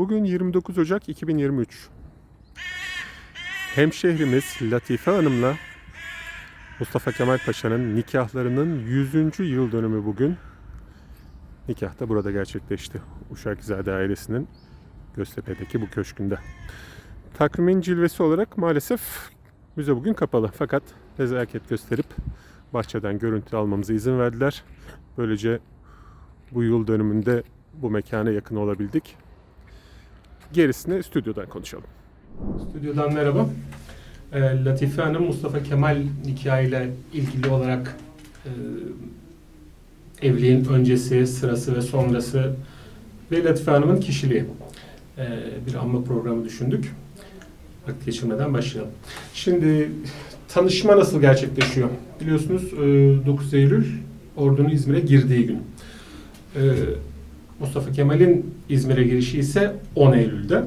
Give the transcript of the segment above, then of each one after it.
Bugün 29 Ocak 2023. Hemşehrimiz Latife Hanım'la Mustafa Kemal Paşa'nın nikahlarının 100. yıl dönümü bugün. Nikah da burada gerçekleşti. Uşakzade ailesinin Göztepe'deki bu köşkünde. Takvimin cilvesi olarak maalesef müze bugün kapalı. Fakat nezaket gösterip bahçeden görüntü almamıza izin verdiler. Böylece bu yıl dönümünde bu mekana yakın olabildik. Gerisini stüdyodan konuşalım. Stüdyodan merhaba. Ee, Latife Hanım Mustafa Kemal nikahıyla ilgili olarak e, evliliğin öncesi, sırası ve sonrası ve Latife Hanım'ın kişiliği. Ee, bir anma programı düşündük. Vakit geçirmeden başlayalım. Şimdi tanışma nasıl gerçekleşiyor? Biliyorsunuz e, 9 Eylül ordunun İzmir'e girdiği gün. Ee, Mustafa Kemal'in İzmir'e girişi ise 10 Eylül'de.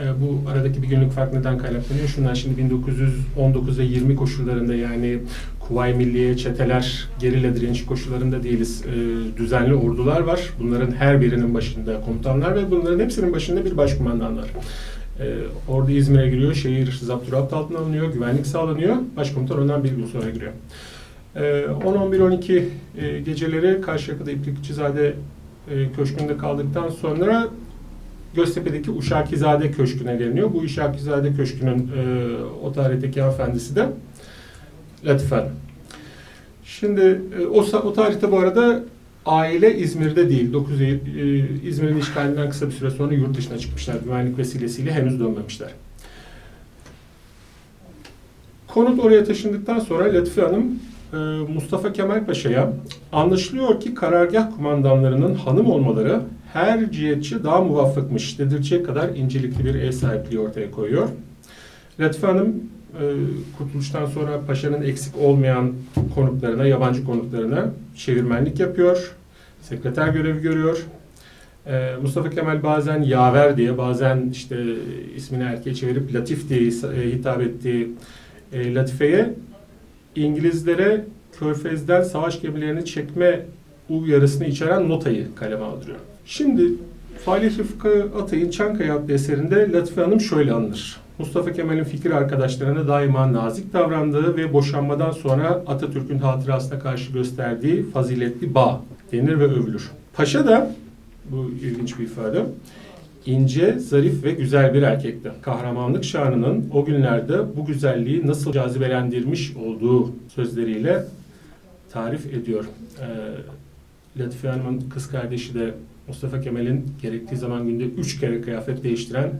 E, bu aradaki bir günlük fark neden kaynaklanıyor? Şundan şimdi 1919 ve 20 koşullarında yani Kuvayi Milliye, çeteler, gerilla direnişi koşullarında değiliz. E, düzenli ordular var. Bunların her birinin başında komutanlar ve bunların hepsinin başında bir başkumandan var. E, ordu İzmir'e giriyor, şehir zapturapt altına alınıyor, güvenlik sağlanıyor. Başkomutan ondan bir gün sonra giriyor. E, 10-11-12 e, geceleri Karşıyaka'da İplikçizade e, köşkünde kaldıktan sonra Göztepe'deki Uşakizade Köşkü'ne geliniyor. Bu Uşakizade Köşkü'nün e, o tarihteki hanımefendisi de Latife Hanım. Şimdi e, o, o tarihte bu arada aile İzmir'de değil. 9 Eylül, e, İzmir'in işgalinden kısa bir süre sonra yurt dışına çıkmışlar. Güvenlik vesilesiyle henüz dönmemişler. Konut oraya taşındıktan sonra Latife Hanım Mustafa Kemal Paşa'ya anlaşılıyor ki karargah kumandanlarının hanım olmaları her cihetçi daha muvaffakmış dedirtecek kadar incelikli bir ev sahipliği ortaya koyuyor. Latife Hanım e, kurtuluştan sonra paşanın eksik olmayan konuklarına, yabancı konuklarına çevirmenlik yapıyor. Sekreter görevi görüyor. E, Mustafa Kemal bazen yaver diye, bazen işte ismini erkeğe çevirip Latif diye e, hitap ettiği Latife'ye İngilizlere Körfez'den savaş gemilerini çekme uyarısını içeren notayı kaleme aldırıyor. Şimdi Falih Rıfkı Atay'ın Çankaya adlı eserinde Latife Hanım şöyle anılır. Mustafa Kemal'in fikir arkadaşlarına daima nazik davrandığı ve boşanmadan sonra Atatürk'ün hatırasına karşı gösterdiği faziletli bağ denir ve övülür. Paşa da, bu ilginç bir ifade, ince, zarif ve güzel bir erkekti. Kahramanlık şanının o günlerde bu güzelliği nasıl cazibelendirmiş olduğu sözleriyle tarif ediyor. Ee, Latife Hanım'ın kız kardeşi de Mustafa Kemal'in gerektiği zaman günde üç kere kıyafet değiştiren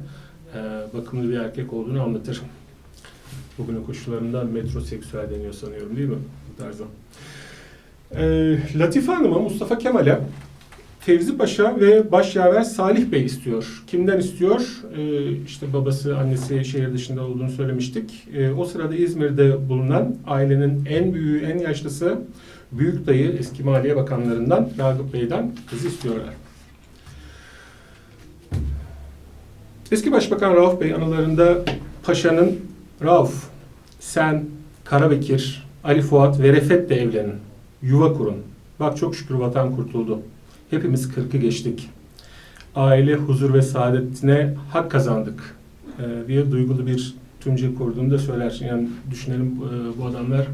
e, bakımlı bir erkek olduğunu anlatır. Bugünün koşullarında metroseksüel deniyor sanıyorum değil mi bu tarzda? Ee, Latife Hanım'a Mustafa Kemal'e Fevzi Paşa ve başyaver Salih Bey istiyor. Kimden istiyor? Ee, işte babası, annesi şehir dışında olduğunu söylemiştik. Ee, o sırada İzmir'de bulunan ailenin en büyüğü, en yaşlısı büyük dayı eski Maliye Bakanlarından Ragıp Bey'den kız istiyorlar. Eski Başbakan Rauf Bey anılarında Paşa'nın Rauf, sen, Karabekir, Ali Fuat ve Refet de evlenin. Yuva kurun. Bak çok şükür vatan kurtuldu. Hepimiz kırkı geçtik. Aile huzur ve saadetine hak kazandık e, diye duygulu bir tümce kurduğunu da söyler. Yani düşünelim e, bu adamlar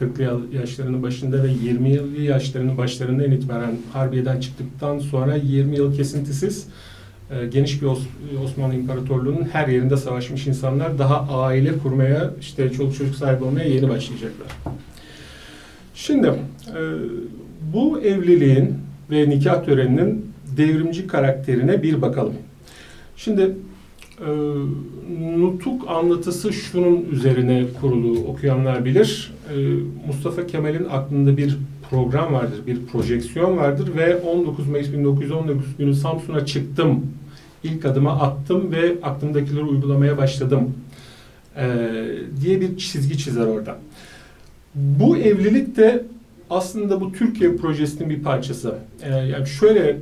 40'lı yaşlarının başında ve 20'li yaşlarının başlarından itibaren Harbiye'den çıktıktan sonra 20 yıl kesintisiz e, geniş bir Os- Osmanlı İmparatorluğu'nun her yerinde savaşmış insanlar daha aile kurmaya, işte çoluk çocuk sahibi olmaya yeni başlayacaklar. Şimdi e, bu evliliğin ve nikah töreninin devrimci karakterine bir bakalım. Şimdi e, nutuk anlatısı şunun üzerine kurulu okuyanlar bilir. E, Mustafa Kemal'in aklında bir program vardır, bir projeksiyon vardır ve 19 Mayıs 1919 günü Samsun'a çıktım, ilk adımı attım ve aklımdakileri uygulamaya başladım e, diye bir çizgi çizer orada. Bu evlilik de aslında bu Türkiye projesinin bir parçası. Ee, yani şöyle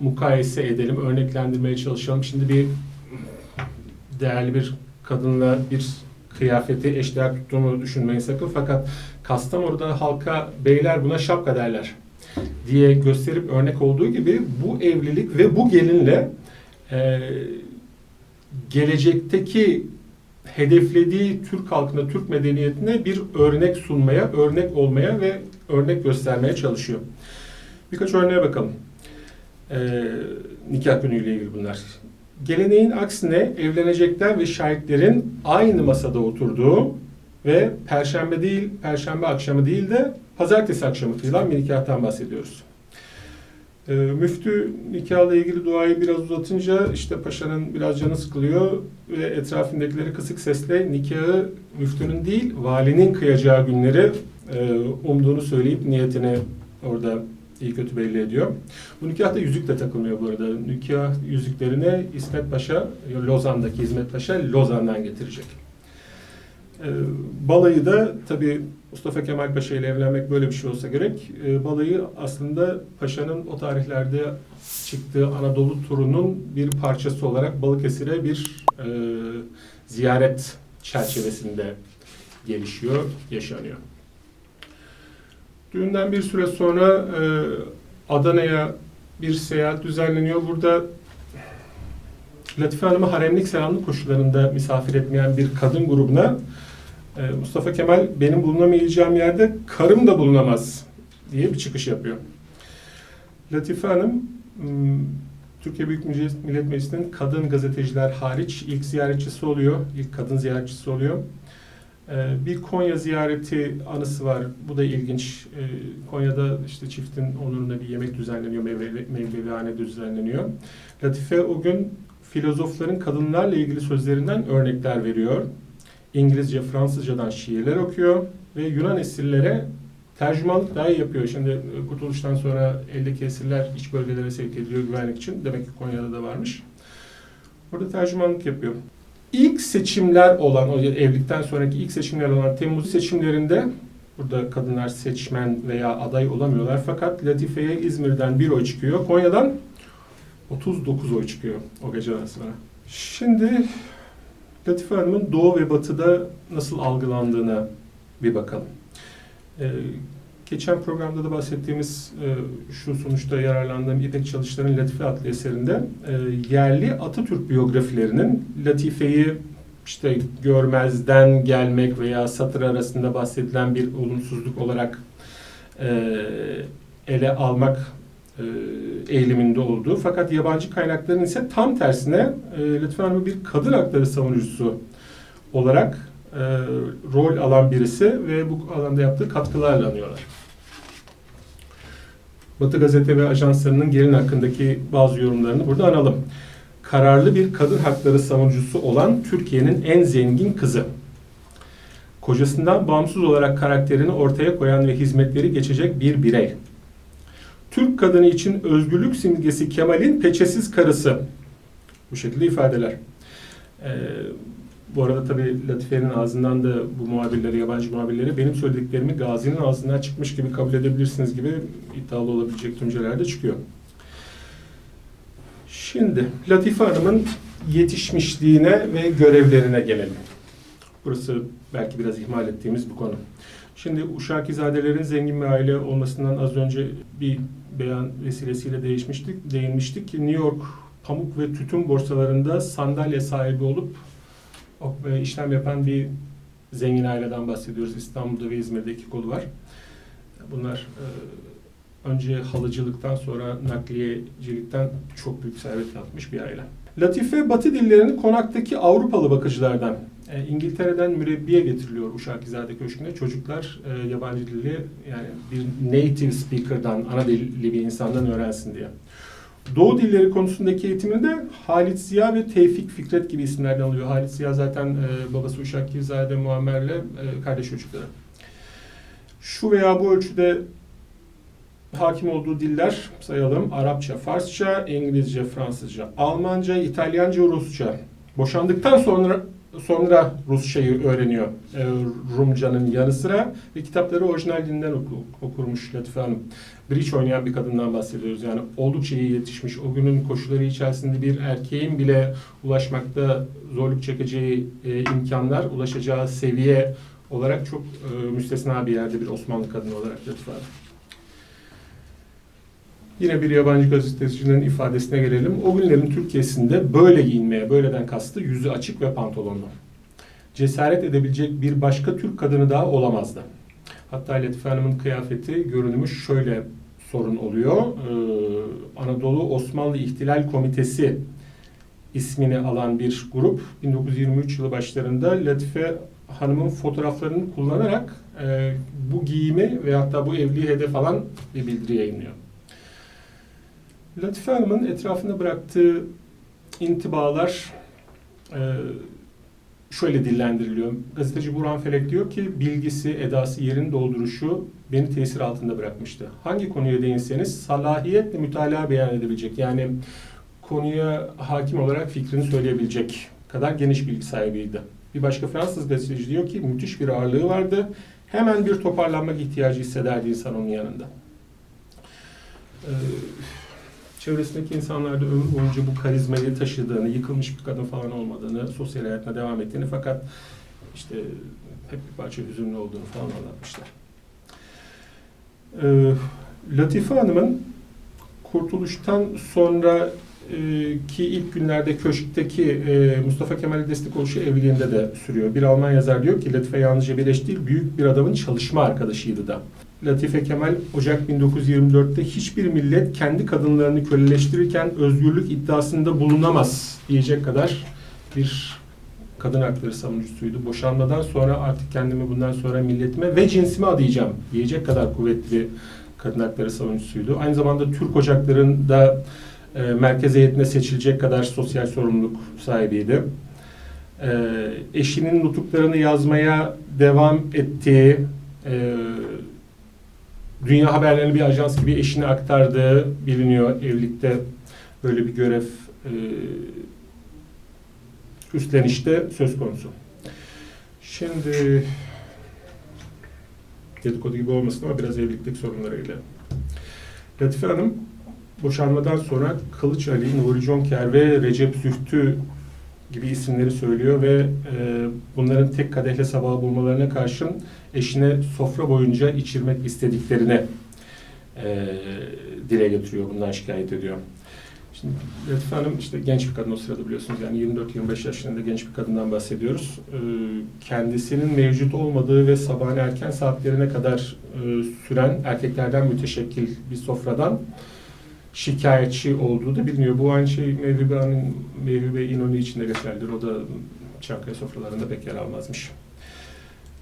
mukayese edelim, örneklendirmeye çalışalım. Şimdi bir değerli bir kadınla bir kıyafeti eşdeğer tuttuğunu düşünmeyin sakın. Fakat Kastamonu'da halka beyler buna şapka derler diye gösterip örnek olduğu gibi bu evlilik ve bu gelinle e, gelecekteki hedeflediği Türk halkına, Türk medeniyetine bir örnek sunmaya, örnek olmaya ve örnek göstermeye çalışıyor. Birkaç örneğe bakalım. Ee, nikah günüyle ilgili bunlar. Geleneğin aksine evlenecekler ve şahitlerin aynı masada oturduğu ve perşembe değil, perşembe akşamı değil de pazartesi akşamı kıyılan bir nikahtan bahsediyoruz. Ee, müftü nikahla ilgili duayı biraz uzatınca işte paşanın biraz canı sıkılıyor ve etrafındakileri kısık sesle nikahı müftünün değil valinin kıyacağı günleri e, umduğunu söyleyip niyetini orada iyi kötü belli ediyor. Bu nikahta yüzük de takılmıyor bu arada. Nikah yüzüklerini İsmet Paşa, Lozan'daki İsmet Paşa Lozan'dan getirecek. Ee, balayı da tabi Mustafa Kemal Paşa ile evlenmek böyle bir şey olsa gerek. Ee, balayı aslında Paşa'nın o tarihlerde çıktığı Anadolu turunun bir parçası olarak Balıkesir'e bir e, ziyaret çerçevesinde gelişiyor, yaşanıyor. Düğünden bir süre sonra e, Adana'ya bir seyahat düzenleniyor. Burada Latife Hanım'ı haremlik selamlık koşullarında misafir etmeyen bir kadın grubuna e, Mustafa Kemal benim bulunamayacağım yerde karım da bulunamaz diye bir çıkış yapıyor. Latife Hanım Türkiye Büyük Millet Meclisi'nin kadın gazeteciler hariç ilk ziyaretçisi oluyor. İlk kadın ziyaretçisi oluyor. Ee, Bir Konya ziyareti anısı var. Bu da ilginç. Ee, Konya'da işte çiftin onuruna bir yemek düzenleniyor, meyveli, düzenleniyor. Latife o gün filozofların kadınlarla ilgili sözlerinden örnekler veriyor. İngilizce, Fransızcadan şiirler okuyor ve Yunan esirlere tercümanlık dahi yapıyor. Şimdi e, kurtuluştan sonra eldeki esirler iç bölgelere sevk ediliyor güvenlik için. Demek ki Konya'da da varmış. Orada tercümanlık yapıyor. İlk seçimler olan, o evlilikten sonraki ilk seçimler olan Temmuz seçimlerinde burada kadınlar seçmen veya aday olamıyorlar. Fakat Latife'ye İzmir'den bir oy çıkıyor. Konya'dan 39 oy çıkıyor o geceden sonra. Şimdi Latife Hanım'ın Doğu ve Batı'da nasıl algılandığına bir bakalım. Ee, geçen programda da bahsettiğimiz e, şu sonuçta yararlandığım İpek Çalışlar'ın Latife adlı eserinde e, yerli Atatürk biyografilerinin Latife'yi işte görmezden gelmek veya satır arasında bahsedilen bir olumsuzluk olarak e, ele almak eğiliminde olduğu fakat yabancı kaynakların ise tam tersine e, Lütfen Hanım'ı bir kadın hakları savunucusu olarak e, rol alan birisi ve bu alanda yaptığı katkılarla anıyorlar. Batı gazete ve ajanslarının gelin hakkındaki bazı yorumlarını burada analım. Kararlı bir kadın hakları savunucusu olan Türkiye'nin en zengin kızı. Kocasından bağımsız olarak karakterini ortaya koyan ve hizmetleri geçecek bir birey. Türk kadını için özgürlük simgesi Kemal'in peçesiz karısı. Bu şekilde ifadeler. Ee, bu arada tabii Latife'nin ağzından da bu muhabirleri, yabancı muhabirleri benim söylediklerimi Gazi'nin ağzından çıkmış gibi kabul edebilirsiniz gibi iddialı olabilecek tümceler de çıkıyor. Şimdi Latife Hanım'ın yetişmişliğine ve görevlerine gelelim. Burası belki biraz ihmal ettiğimiz bir konu. Şimdi Uşakizadelerin zengin bir aile olmasından az önce bir beyan vesilesiyle değişmiştik, değinmiştik. New York pamuk ve tütün borsalarında sandalye sahibi olup e, işlem yapan bir zengin aileden bahsediyoruz. İstanbul'da ve İzmir'de iki kolu var. Bunlar e, önce halıcılıktan sonra nakliyecilikten çok büyük servet yapmış bir aile. Latife Batı dillerini konaktaki Avrupalı bakıcılardan e, İngiltere'den mürebbiye getiriliyor Uşakizade Köşkü'ne. Çocuklar e, yabancı dili yani bir native speaker'dan, ana dilli bir insandan öğrensin diye. Doğu dilleri konusundaki eğitimini de Halit Ziya ve Tevfik Fikret gibi isimlerden alıyor. Halit Ziya zaten e, babası Uşakizade Muammer'le e, kardeş çocukları. Şu veya bu ölçüde hakim olduğu diller sayalım. Arapça, Farsça, İngilizce, Fransızca, Almanca, İtalyanca, Rusça. Boşandıktan sonra sonra Rusçayı öğreniyor e, Rumcanın yanı sıra ve kitapları orijinal dilinden oku, okurmuş Latife Hanım. Bridge oynayan bir kadından bahsediyoruz. Yani oldukça iyi yetişmiş. O günün koşulları içerisinde bir erkeğin bile ulaşmakta zorluk çekeceği e, imkanlar, ulaşacağı seviye olarak çok e, müstesna bir yerde bir Osmanlı kadını olarak Latife Hanım. Yine bir yabancı gazetecinin ifadesine gelelim. O günlerin Türkiye'sinde böyle giyinmeye, böyleden kastı yüzü açık ve pantolonlu. Cesaret edebilecek bir başka Türk kadını daha olamazdı. Hatta Latife Hanım'ın kıyafeti, görünümü şöyle sorun oluyor. Ee, Anadolu Osmanlı İhtilal Komitesi ismini alan bir grup 1923 yılı başlarında Latife Hanım'ın fotoğraflarını kullanarak e, bu giyimi ve hatta bu evliliği hedef alan bir bildiri yayınlıyor. Latife Hanım'ın etrafında bıraktığı intibalar e, şöyle dillendiriliyor. Gazeteci Burhan Felek diyor ki bilgisi, edası, yerin dolduruşu beni tesir altında bırakmıştı. Hangi konuya değinseniz salahiyetle mütalaa beyan edebilecek. Yani konuya hakim olarak fikrini söyleyebilecek kadar geniş bilgi sahibiydi. Bir başka Fransız gazeteci diyor ki müthiş bir ağırlığı vardı. Hemen bir toparlanmak ihtiyacı hissederdi insan onun yanında. Ee, çevresindeki insanlar da ömür boyunca bu karizmayı taşıdığını, yıkılmış bir kadın falan olmadığını, sosyal hayatına devam ettiğini fakat işte hep bir parça hüzünlü olduğunu falan anlatmışlar. Ee, Latife Hanım'ın kurtuluştan sonra ki ilk günlerde köşkteki e, Mustafa Kemal'e destek oluşu evliliğinde de sürüyor. Bir Alman yazar diyor ki Latife yalnızca bir eş değil, büyük bir adamın çalışma arkadaşıydı da. Latife Kemal Ocak 1924'te hiçbir millet kendi kadınlarını köleleştirirken özgürlük iddiasında bulunamaz diyecek kadar bir kadın hakları savunucusuydu. Boşanmadan sonra artık kendimi bundan sonra milletime ve cinsime adayacağım diyecek kadar kuvvetli kadın hakları savunucusuydu. Aynı zamanda Türk Ocakları'nda e, merkez heyetine seçilecek kadar sosyal sorumluluk sahibiydi. E, eşinin nutuklarını yazmaya devam ettiği, e, dünya haberlerini bir ajans gibi eşine aktardığı biliniyor. Evlilikte böyle bir görev e, üstlenişte söz konusu. Şimdi dedikodu gibi olmasın ama biraz evlilik sorunlarıyla. Latife Hanım boşanmadan sonra Kılıç Ali, Nuri Jonker ve Recep Zühtü gibi isimleri söylüyor ve e, bunların tek kadehle sabahı bulmalarına karşın eşine sofra boyunca içirmek istediklerini e, dile getiriyor, bundan şikayet ediyor. Şimdi Latife Hanım işte genç bir kadın o sırada biliyorsunuz yani 24-25 yaşlarında genç bir kadından bahsediyoruz. E, kendisinin mevcut olmadığı ve sabahın erken saatlerine kadar e, süren erkeklerden müteşekkil bir sofradan şikayetçi olduğu da biliniyor. Bu aynı şey Mevhibe Hanım, Mevhibe İnönü için de geçerlidir. O da Çankaya sofralarında pek yer almazmış.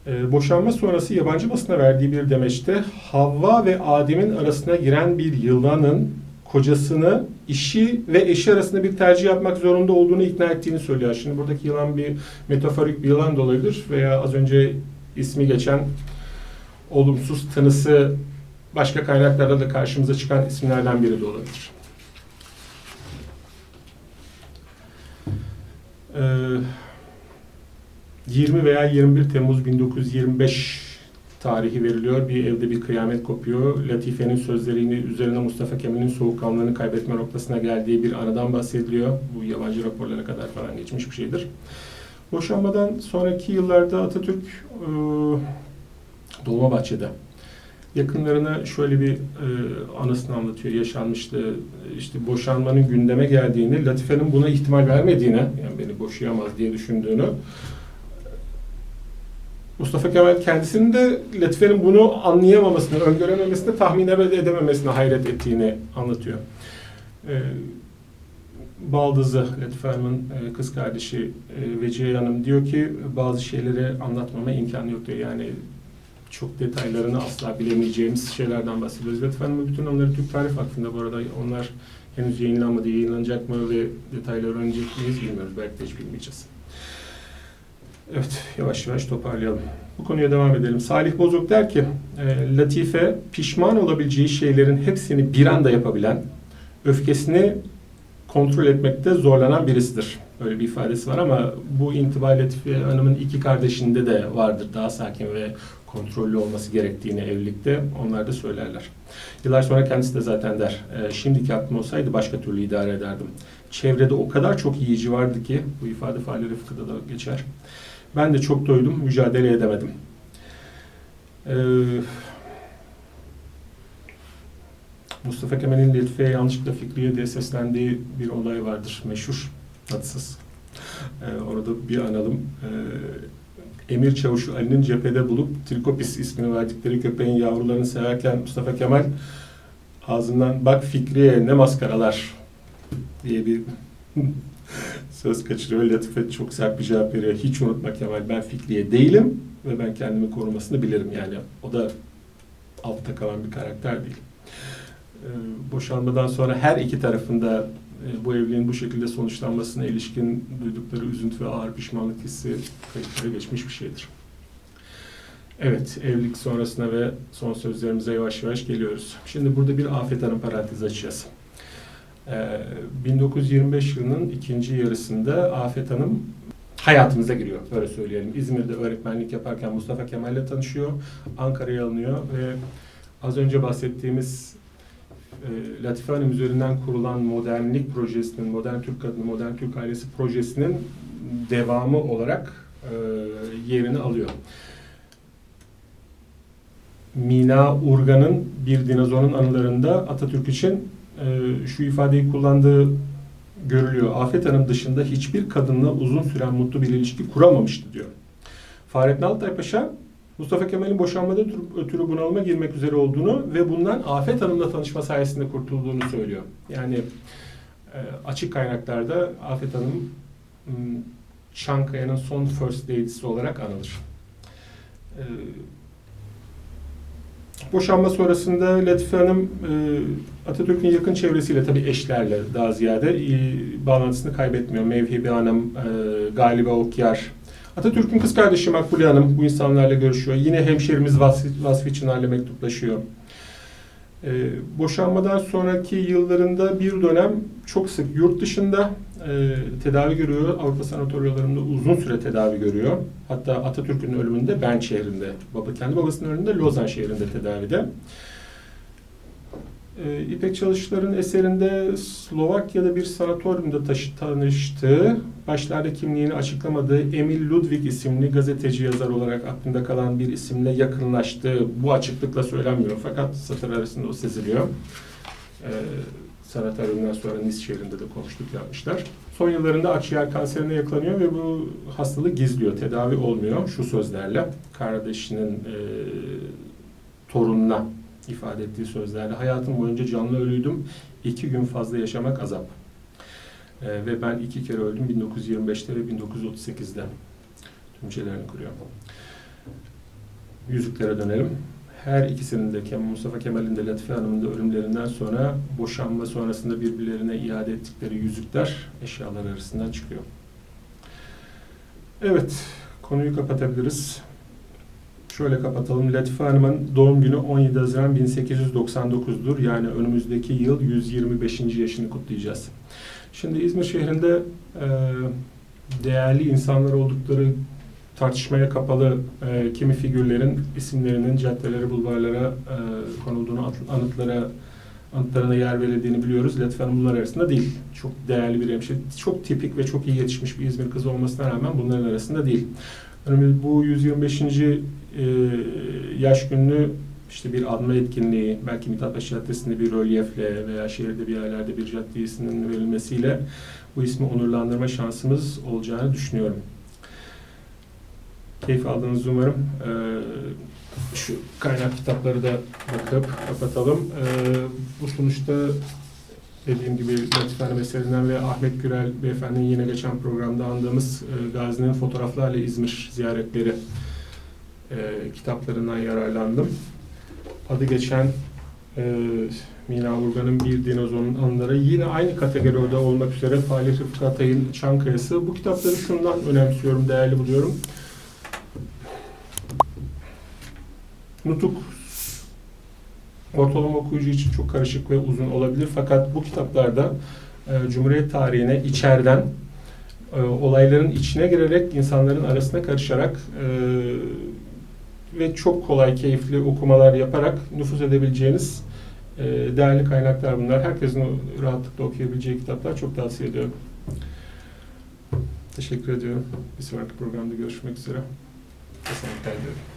Ee, boşanma sonrası yabancı basına verdiği bir demeçte Havva ve Adem'in arasına giren bir yılanın kocasını işi ve eşi arasında bir tercih yapmak zorunda olduğunu ikna ettiğini söylüyor. Şimdi buradaki yılan bir metaforik bir yılan da olabilir veya az önce ismi geçen olumsuz tınısı başka kaynaklarda da karşımıza çıkan isimlerden biri de olabilir. Ee, 20 veya 21 Temmuz 1925 tarihi veriliyor. Bir evde bir kıyamet kopuyor. Latife'nin sözlerini üzerine Mustafa Kemal'in soğukkanlılığını kaybetme noktasına geldiği bir anadan bahsediliyor. Bu yabancı raporlara kadar falan geçmiş bir şeydir. Boşanmadan sonraki yıllarda Atatürk e, Dolmabahçe'de yakınlarına şöyle bir e, anısını anlatıyor. Yaşanmıştı. İşte boşanmanın gündeme geldiğini, Latife'nin buna ihtimal vermediğine, yani beni boşayamaz diye düşündüğünü, Mustafa Kemal kendisinin de Latife'nin bunu anlayamamasını, öngörememesini, tahmin edememesine hayret ettiğini anlatıyor. E, Baldızı, Latife Hanım'ın e, kız kardeşi e, Vecihe Hanım diyor ki bazı şeyleri anlatmama imkanı yok diyor. Yani çok detaylarını asla bilemeyeceğimiz şeylerden bahsediyoruz. Latife Hanım'ın bütün onları Türk Tarih Vakfı'nda bu arada onlar henüz yayınlanmadı, yayınlanacak mı ve detayları öğrenecek miyiz bilmiyoruz. Belki de hiç bilmeyeceğiz. Evet, yavaş yavaş toparlayalım. Bu konuya devam edelim. Salih Bozok der ki, e, Latife pişman olabileceği şeylerin hepsini bir anda yapabilen, öfkesini kontrol etmekte zorlanan birisidir. Böyle bir ifadesi var ama bu intiba Latife Hanım'ın iki kardeşinde de vardır. Daha sakin ve kontrollü olması gerektiğini evlilikte onlar da söylerler. Yıllar sonra kendisi de zaten der, e, şimdiki aklım olsaydı başka türlü idare ederdim. Çevrede o kadar çok yiyici vardı ki, bu ifade Fahri Rıfkı'da da geçer. Ben de çok doydum, mücadele edemedim. Ee, Mustafa Kemal'in Lütfiye yanlışlıkla Fikriye diye seslendiği bir olay vardır. Meşhur, tatsız. Ee, orada bir analım. Ee, Emir Çavuşu Ali'nin cephede bulup Trikopis ismini verdikleri köpeğin yavrularını severken Mustafa Kemal ağzından bak Fikriye ne maskaralar diye bir söz kaçırıyor. Latife çok sert bir cevap veriyor. Hiç unutma Kemal ben Fikriye değilim ve ben kendimi korumasını bilirim. Yani o da altta kalan bir karakter değil. Ee, boşanmadan sonra her iki tarafında e, bu evliliğin bu şekilde sonuçlanmasına ilişkin duydukları üzüntü ve ağır pişmanlık hissi kayıtlara geçmiş bir şeydir. Evet, evlilik sonrasına ve son sözlerimize yavaş yavaş geliyoruz. Şimdi burada bir Afet Hanım parantezi açacağız. Ee, 1925 yılının ikinci yarısında Afet Hanım hayatımıza giriyor, öyle söyleyelim. İzmir'de öğretmenlik yaparken Mustafa Kemal'le tanışıyor, Ankara'ya alınıyor ve az önce bahsettiğimiz e, Latife Hanım üzerinden kurulan modernlik projesinin, Modern Türk Kadını, Modern Türk Ailesi projesinin devamı olarak e, yerini alıyor. Mina Urgan'ın bir dinozorun anılarında Atatürk için e, şu ifadeyi kullandığı görülüyor. Afet Hanım dışında hiçbir kadınla uzun süren mutlu bir ilişki kuramamıştı diyor. Fahrettin Altay Paşa Mustafa Kemal'in boşanmada ötürü- bunalıma girmek üzere olduğunu ve bundan Afet Hanım'la tanışma sayesinde kurtulduğunu söylüyor. Yani e, açık kaynaklarda Afet Hanım m, Çankaya'nın son first lady'si olarak anılır. E, Boşanma sonrasında Latife Hanım e, Atatürk'ün yakın çevresiyle tabii eşlerle daha ziyade bağlantısını kaybetmiyor. Mevhibe Hanım, Galibe Okyar, Atatürk'ün kız kardeşi Makbule Hanım bu insanlarla görüşüyor. Yine hemşerimiz Vasfi, Vasfi Çınar'la mektuplaşıyor. Ee, boşanmadan sonraki yıllarında bir dönem çok sık yurt dışında e, tedavi görüyor. Avrupa sanatoryalarında uzun süre tedavi görüyor. Hatta Atatürk'ün ölümünde Bern şehrinde, baba kendi babasının ölümünde Lozan şehrinde tedavide. Ee, İpek Çalışlar'ın eserinde Slovakya'da bir sanatoryumda taşı, tanıştığı, başlarda kimliğini açıklamadığı Emil Ludwig isimli gazeteci yazar olarak aklında kalan bir isimle yakınlaştığı bu açıklıkla söylenmiyor fakat satır arasında o seziliyor. Ee, sanatoryumdan sonra Nice şehrinde de konuştuk yapmışlar. Son yıllarında akciğer kanserine yakalanıyor ve bu hastalığı gizliyor, tedavi olmuyor şu sözlerle. Kardeşinin e, torununa ifade ettiği sözlerle hayatım boyunca canlı ölüydüm. iki gün fazla yaşamak azap. Ee, ve ben iki kere öldüm 1925'te ve 1938'de. Tümcelerini kuruyor. Yüzüklere dönelim. Her ikisinin de Mustafa Kemal'in de Latife Hanım'ın da ölümlerinden sonra boşanma sonrasında birbirlerine iade ettikleri yüzükler eşyalar arasından çıkıyor. Evet, konuyu kapatabiliriz. Şöyle kapatalım. Latife Hanım'ın doğum günü 17 Haziran 1899'dur. Yani önümüzdeki yıl 125. yaşını kutlayacağız. Şimdi İzmir şehrinde e, değerli insanlar oldukları tartışmaya kapalı e, kimi figürlerin isimlerinin caddelere, bulvarlara e, konulduğunu, at- anıtlara anıtlarına yer verildiğini biliyoruz. Latife Hanım bunlar arasında değil. Çok değerli bir hemşire. Çok tipik ve çok iyi yetişmiş bir İzmir kızı olmasına rağmen bunların arasında değil. Önümüz bu 125. e, yaş gününü işte bir anma etkinliği, belki Mithatpaşa Caddesi'nde bir rölyefle veya şehirde bir yerlerde bir cadde isminin verilmesiyle bu ismi onurlandırma şansımız olacağını düşünüyorum. Keyif aldığınızı umarım. Ee, şu kaynak kitapları da bakıp kapatalım. Ee, bu sonuçta dediğim gibi Latif Hanım eserinden ve Ahmet Gürel Beyefendi'nin yine geçen programda andığımız e, Gazi'nin fotoğraflarla İzmir ziyaretleri e, kitaplarından yararlandım. Adı geçen e, Mina Urgan'ın Bir Dinozorun Anıları yine aynı kategoride olmak üzere Fahri Rıfkı Atay'ın Çankaya'sı. Bu kitapları şundan önemsiyorum, değerli buluyorum. Nutuk ortalama okuyucu için çok karışık ve uzun olabilir. Fakat bu kitaplarda e, Cumhuriyet tarihine içeriden e, olayların içine girerek insanların arasına karışarak e, ve çok kolay, keyifli okumalar yaparak nüfuz edebileceğiniz e, değerli kaynaklar bunlar. Herkesin rahatlıkla okuyabileceği kitaplar çok tavsiye ediyorum. Teşekkür ediyorum. Bir sonraki programda görüşmek üzere. Esenlikler diliyorum.